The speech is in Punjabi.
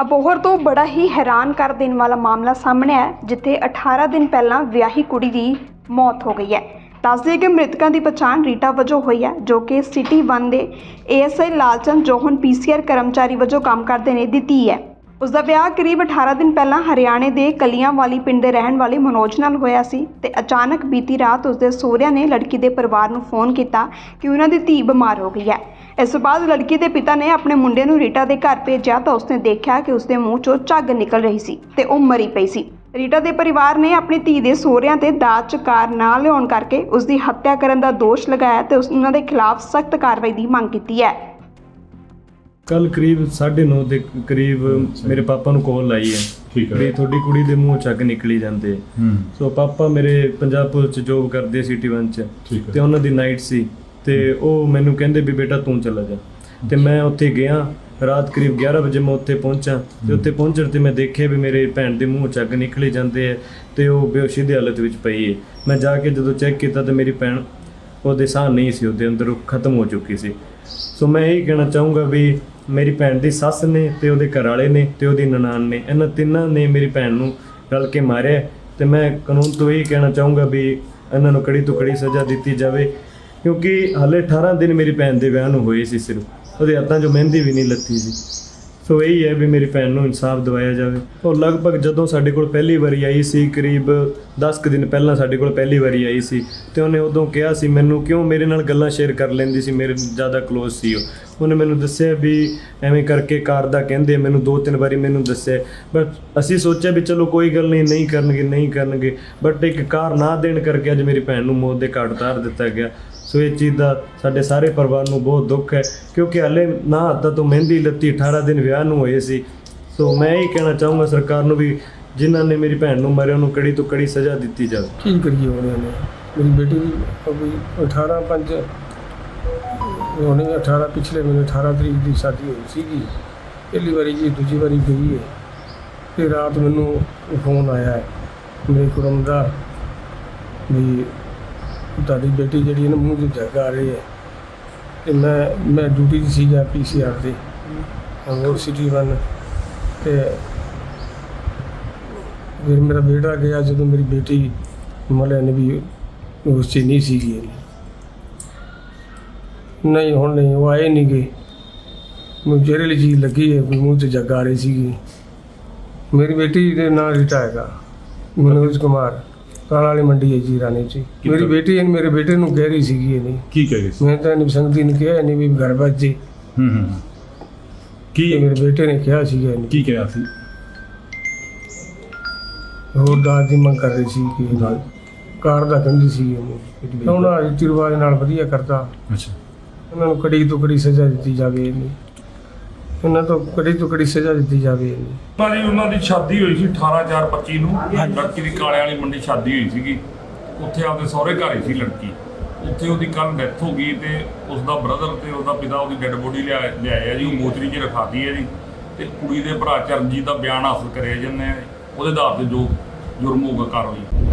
ਅਬੋਹਰ ਤੋਂ ਬੜਾ ਹੀ ਹੈਰਾਨ ਕਰ ਦੇਣ ਵਾਲਾ ਮਾਮਲਾ ਸਾਹਮਣੇ ਆਇਆ ਜਿੱਥੇ 18 ਦਿਨ ਪਹਿਲਾਂ ਵਿਆਹੀ ਕੁੜੀ ਦੀ ਮੌਤ ਹੋ ਗਈ ਹੈ ਦੱਸਦੇ ਕਿ ਮ੍ਰਿਤਕਾਂ ਦੀ ਪਛਾਣ ਰੀਟਾ ਵਜੋਂ ਹੋਈ ਹੈ ਜੋ ਕਿ ਸਿਟੀ 1 ਦੇ ਏਐਸਆਈ ਲਾਲਚੰਦ ਜੋਹਨ ਪੀਸੀਆਰ ਕਰਮਚਾਰੀ ਵਜੋਂ ਕੰਮ ਕਰਦੇ ਨੇ ਦੀ ਧੀ ਹੈ ਉਸ ਦਾ ਵਿਆਹ ਕਰੀਬ 18 ਦਿਨ ਪਹਿਲਾਂ ਹਰਿਆਣੇ ਦੇ ਕਲੀਆਂਵਾਲੀ ਪਿੰਡ ਦੇ ਰਹਿਣ ਵਾਲੇ ਮਨੋਜ ਨਾਲ ਹੋਇਆ ਸੀ ਤੇ ਅਚਾਨਕ ਬੀਤੀ ਰਾਤ ਉਸ ਦੇ ਸਹੁਰਿਆਂ ਨੇ ਲੜਕੀ ਦੇ ਪਰਿਵਾਰ ਨੂੰ ਫੋਨ ਕੀਤਾ ਕਿ ਉਹਨਾਂ ਦੀ ਧੀ ਬਿਮਾਰ ਹੋ ਗਈ ਹੈ ਇਸ ਤੋਂ ਬਾਅਦ ਲੜਕੀ ਦੇ ਪਿਤਾ ਨੇ ਆਪਣੇ ਮੁੰਡੇ ਨੂੰ ਰੀਟਾ ਦੇ ਘਰ ਭੇਜਿਆ ਤਾਂ ਉਸਨੇ ਦੇਖਿਆ ਕਿ ਉਸਦੇ ਮੂੰਹ 'ਚੋਂ ਝੱਗ ਨਿਕਲ ਰਹੀ ਸੀ ਤੇ ਉਹ ਮਰੀ ਪਈ ਸੀ। ਰੀਟਾ ਦੇ ਪਰਿਵਾਰ ਨੇ ਆਪਣੀ ਧੀ ਦੇ ਸਹੁਰਿਆਂ ਤੇ ਦਾਜ ਕਾਰ ਨਾ ਲਿਆਉਣ ਕਰਕੇ ਉਸ ਦੀ ਹੱਤਿਆ ਕਰਨ ਦਾ ਦੋਸ਼ ਲਗਾਇਆ ਤੇ ਉਸ ਉਹਨਾਂ ਦੇ ਖਿਲਾਫ ਸਖਤ ਕਾਰਵਾਈ ਦੀ ਮੰਗ ਕੀਤੀ ਹੈ। ਕੱਲ ਕਰੀਬ 9:30 ਦੇ ਕਰੀਬ ਮੇਰੇ ਪਾਪਾ ਨੂੰ ਕਾਲ ਆਈ ਹੈ ਠੀਕ ਵੀ ਹੈ ਤੁਹਾਡੀ ਕੁੜੀ ਦੇ ਮੂੰਹ ਚੱਕ ਨਿਕਲੀ ਜਾਂਦੇ। ਸੋ ਪਾਪਾ ਮੇਰੇ ਪੰਜਾਬ ਪੁਲਿਸ ਚ ਜੋਬ ਕਰਦੇ ਸਿਟੀ 1 ਚ ਤੇ ਉਹਨਾਂ ਦੀ ਨਾਈਟ ਸੀ। ਤੇ ਉਹ ਮੈਨੂੰ ਕਹਿੰਦੇ ਵੀ ਬੇਟਾ ਤੂੰ ਚਲਾ ਜਾ। ਤੇ ਮੈਂ ਉੱਥੇ ਗਿਆ, ਰਾਤ ਕਰੀਬ 11 ਵਜੇ ਮੈਂ ਉੱਥੇ ਪਹੁੰਚਾ। ਤੇ ਉੱਥੇ ਪਹੁੰਚਣ ਤੇ ਮੈਂ ਦੇਖਿਆ ਵੀ ਮੇਰੇ ਭੈਣ ਦੇ ਮੂੰਹ ਚੱਕ ਨਿਕਲੀ ਜਾਂਦੇ ਹੈ ਤੇ ਉਹ ਬੇਹੋਸ਼ੀ ਦੀ ਹਾਲਤ ਵਿੱਚ ਪਈ ਹੈ ਮੈਂ ਜਾ ਕੇ ਜਦੋਂ ਚੈੱਕ ਕੀਤਾ ਤੇ ਮੇਰੀ ਭੈਣ ਉਹਦੇ ਸਾਹ ਨਹੀਂ ਸੀ ਉਹਦੇ ਅੰਦਰ, ਉਹ ਖਤਮ ਹੋ ਚੁੱਕੀ ਸੀ। ਸੋ ਮੈਂ ਇਹ ਕਹਿਣਾ ਚਾਹੂੰਗਾ ਵੀ ਮੇਰੀ ਭੈਣ ਦੀ ਸੱਸ ਨੇ ਤੇ ਉਹਦੇ ਘਰ ਵਾਲੇ ਨੇ ਤੇ ਉਹਦੀ ਨਨਾਣ ਨੇ, ਇਹਨਾਂ ਤਿੰਨਾਂ ਨੇ ਮੇਰੀ ਭੈਣ ਨੂੰ ਰਲ ਕੇ ਮਾਰਿਆ। ਤੇ ਮੈਂ ਕਾਨੂੰਨ ਤੋਂ ਇਹ ਕਹਿਣਾ ਚਾਹੂੰਗਾ ਵੀ ਇਹਨਾਂ ਨੂੰ ਕੜੀ ਤੋਂ ਕੜੀ ਸਜ਼ਾ ਦਿੱਤੀ ਜਾਵੇ ਕਿਉਂਕਿ ਹਾਲੇ 18 ਦਿਨ ਮੇਰੀ ਭੈਣ ਦੇ ਵਿਆਹ ਨੂੰ ਹੋਏ ਸੀ ਸਿਰਫ। ਉਹਦੇ ਹੱਥਾਂ 'ਚੋਂ ਮਹਿੰਦੀ ਵੀ ਨਹੀਂ ਲੱਥੀ ਸੀ। ਸੋ ਇਹੀ ਹੈ ਵੀ ਮੇਰੀ ਭੈਣ ਨੂੰ ਇਨਸਾਫ ਦਿਵਾਇਆ ਜਾਵੇ। ਉਹ ਲਗਭਗ ਜਦੋਂ ਸਾਡੇ ਕੋਲ ਪਹਿਲੀ ਵਾਰੀ ਆਈ ਸੀ, ਕਰੀਬ 10 ਕੁ ਦਿਨ ਪਹਿਲਾਂ ਸਾਡੇ ਕੋਲ ਪਹਿਲੀ ਵਾਰੀ ਆਈ ਸੀ, ਤੇ ਉਹਨੇ ਉਦੋਂ ਕਿਹਾ ਸੀ, ਮੈਨੂੰ ਕਿਉਂ ਮੇਰੇ ਨਾਲ ਗੱਲਾਂ ਸ਼ੇਅਰ ਕਰ ਲੈਂਦੀ ਸੀ? ਮੇਰੇ ਜ਼ਿਆਦਾ ক্লোਜ਼ ਸੀ ਉਹ। ਉਹਨੇ ਮੈਨੂੰ ਦੱਸਿਆ ਵੀ ਐਵੇਂ ਕਰਕੇ ਕਾਰ ਦਾ ਕਹਿੰਦੇ ਮੈਨੂੰ ਦੋ ਤਿੰਨ ਵਾਰੀ ਮੈਨੂੰ ਦੱਸਿਆ। ਬਟ ਅਸੀਂ ਸੋਚਿਆ ਵੀ ਚਲੋ ਕੋਈ ਗੱਲ ਨਹੀਂ ਨਹੀਂ ਕਰਨਗੇ ਨਹੀਂ ਕਰਨਗੇ। ਬਟ ਇੱਕ ਕਾਰ ਨਾ ਦੇਣ ਕਰਕੇ ਅੱਜ ਮੇਰੀ ਭੈਣ ਨੂੰ ਮੌਤ ਦੇ ਘਾਟ ਉਤਾਰ ਦਿੱਤਾ ਗਿਆ। ਸੋ ਇਹ ਚੀਜ਼ ਦਾ ਸਾਡੇ ਸਾਰੇ ਪਰਿਵਾਰ ਨੂੰ ਬਹੁਤ ਦੁੱਖ ਹੈ, ਕਿਉਂਕਿ ਹਲੇ ਨਾ ਹੱਦਾਂ ਤੋਂ ਮਹਿੰਦੀ ਲੱਤੀ 18 ਦਿਨ ਵਿਆਹ ਨੂੰ ਹੋਏ ਸੀ। ਸੋ ਮੈਂ ਇਹ ਕਹਿਣਾ ਚਾਹੂੰਗਾ ਸਰਕਾਰ ਨੂੰ ਵੀ ਜਿਨ੍ਹਾਂ ਨੇ ਮੇਰੀ ਭੈਣ ਨੂੰ ਮਾਰਿਆ, ਉਹਨੂੰ ਕੜੀ ਤੋਂ ਕੜੀ ਸਜ਼ਾ ਦਿੱਤੀ ਜਾਵੇ। ਕੀ ਕਰੀਏ ਉਹਨਾਂ ਨੇ ਮੇਰੀ ਬੇਟੀ ਦੀ ਅਭੀ 18 ਪੰਜ, ਉਹਨੇ 18 ਪਿਛਲੇ ਮਹੀਨੇ 18 ਤਰੀਕ ਦੀ ਸ਼ਾਦੀ ਹੋਈ ਸੀਗੀ। ਪਹਿਲੀ ਵਾਰੀ ਜੀ, ਦੂਜੀ ਵਾਰੀ ਗਈ ਹੈ। ਤੇ ਰਾਤ ਮੈਨੂੰ ਫੋਨ ਆਇਆ ਹੈ। ਮੇਰੇ ਕੁੜਮ ਦਾ ਵੀ ਤੁਹਾਡੀ ਬੇਟੀ ਜਿਹੜੀ ਹੈ ਨਾ ਮੂੰਹ 'ਚ ਜੱਗ ਆ ਰਹੀ ਹੈ, ਤੇ ਮੈਂ ਮੈਂ ਡਿਊਟੀ 'ਤੇ ਸੀਗਾ ਪੀਸੀਆਰ ਤੇ ਹੋਰ ਸਿਟੀ ਵਨ ਤੇ ਫਿਰ ਮੇਰਾ ਬੇਟਾ ਗਿਆ ਜਦੋਂ ਮੇਰੀ ਬੇਟੀ ਮਲੇ ਨੇ ਵੀ ਉਸ 'ਚ ਨਹੀਂ ਸੀਗੀ। ਨਹੀਂ, ਹੁਣ ਨਹੀਂ, ਉਹ ਆਏ ਨਹੀਂ ਗਏ। ਮੈਨੂੰ ਜ਼ਹਿਰੀਲੀ ਚੀਜ਼ ਲੱਗੀ ਹੈ, ਵੀ ਮੂੰਹ 'ਚ ਜੱਗ ਆ ਰਹੀ ਸੀਗੀ। ਮੇਰੀ ਬੇਟੀ ਦੇ ਨਾਂ ਰੀਟਾ ਹੈਗਾ, ਮਨੋਜ ਕੁਮਾਰ। ਕਾਲਾ ਵਾਲੀ ਮੰਡੀ ਹੈ ਜੀ ਰਾਣੀ ਚ ਮੇਰੀ ਬੇਟੀ ਇਹਨੇ ਮੇਰੇ ਬੇਟੇ ਨੂੰ ਕਹਿ ਰਹੀ ਸੀਗੀ ਇਹ ਨਹੀਂ ਕੀ ਕਹਿ ਗਏ ਸੀ? ਮੈਂ ਤਾਂ ਇਹਨੂੰ ਸੰਗਤੀ ਨੇ ਕਿਹਾ ਨਹੀਂ ਵੀ ਘਰ ਬੱਜੇ ਹੂੰ ਹੂੰ ਕੀ ਮੇਰੇ ਬੇਟੇ ਨੇ ਕਿਹਾ ਸੀਗਾ ਇਹਨੂੰ। ਕੀ ਕਿਹਾ ਸੀ? ਹੋਰ ਦਾਜ ਦੀ ਮੰਗ ਕਰ ਰਹੀ ਸੀ ਕਿ ਕਾਰ ਦਾ ਕਹਿੰਦੀ ਸੀ ਇਹਨੂੰ। ਹੁਣ ਰਿਵਾਜ ਨਾਲ ਵਧੀਆ ਕਰਦਾ ਅੱਛਾ। ਉਹਨਾਂ ਨੂੰ ਕੜੀ ਤੋਂ ਕੜੀ ਸਜ਼ਾ ਦਿੱਤੀ ਜਾਵੇ ਇਹਨੂੰ ਉਹਨਾਂ ਤੋਂ ਕੜੀ ਤੋਂ ਕੜੀ ਸਜ਼ਾ ਦਿੱਤੀ ਜਾਵੇ। ਭਾਜੀ ਉਹਨਾਂ ਦੀ ਸ਼ਾਦੀ ਹੋਈ ਸੀ 18425 ਨੂੰ। ਲੜਕੀ ਦੀ ਕਾਲੇ ਵਾਲੀ ਮੰਡੀ ਸ਼ਾਦੀ ਹੋਈ ਸੀਗੀ। ਉੱਥੇ ਆਪਦੇ ਸਹੁਰੇ ਘਰ ਹੀ ਸੀ ਲੜਕੀ। ਉੱਥੇ ਉਹਦੀ ਕੱਲ ਡੈਥ ਹੋ ਗਈ ਤੇ ਉਸ ਦਾ ਬ੍ਰਦਰ ਤੇ ਉਹਦਾ ਪਿਤਾ ਉਹਦੀ ਡੈੱਡ ਬੋਡੀ ਲਿਆ ਲਿਆਇਆ ਜੀ। ਉਹ ਮੋਚਰੀ 'ਚ ਰਖਾਤੀ ਹੈ ਜੀ। ਤੇ ਕੁੜੀ ਦੇ ਭਰਾ ਚਰਨਜੀਤ ਦਾ ਬਿਆਨ ਹਾਸਲ ਕਰਿਆ ਜੰਨੇ ਉਹਦੇ ਆਧਾਰ ਤੇ ਜੋ ਜੁਰਮ ਹੋਊਗਾ ਕਾਰਵਾਈ।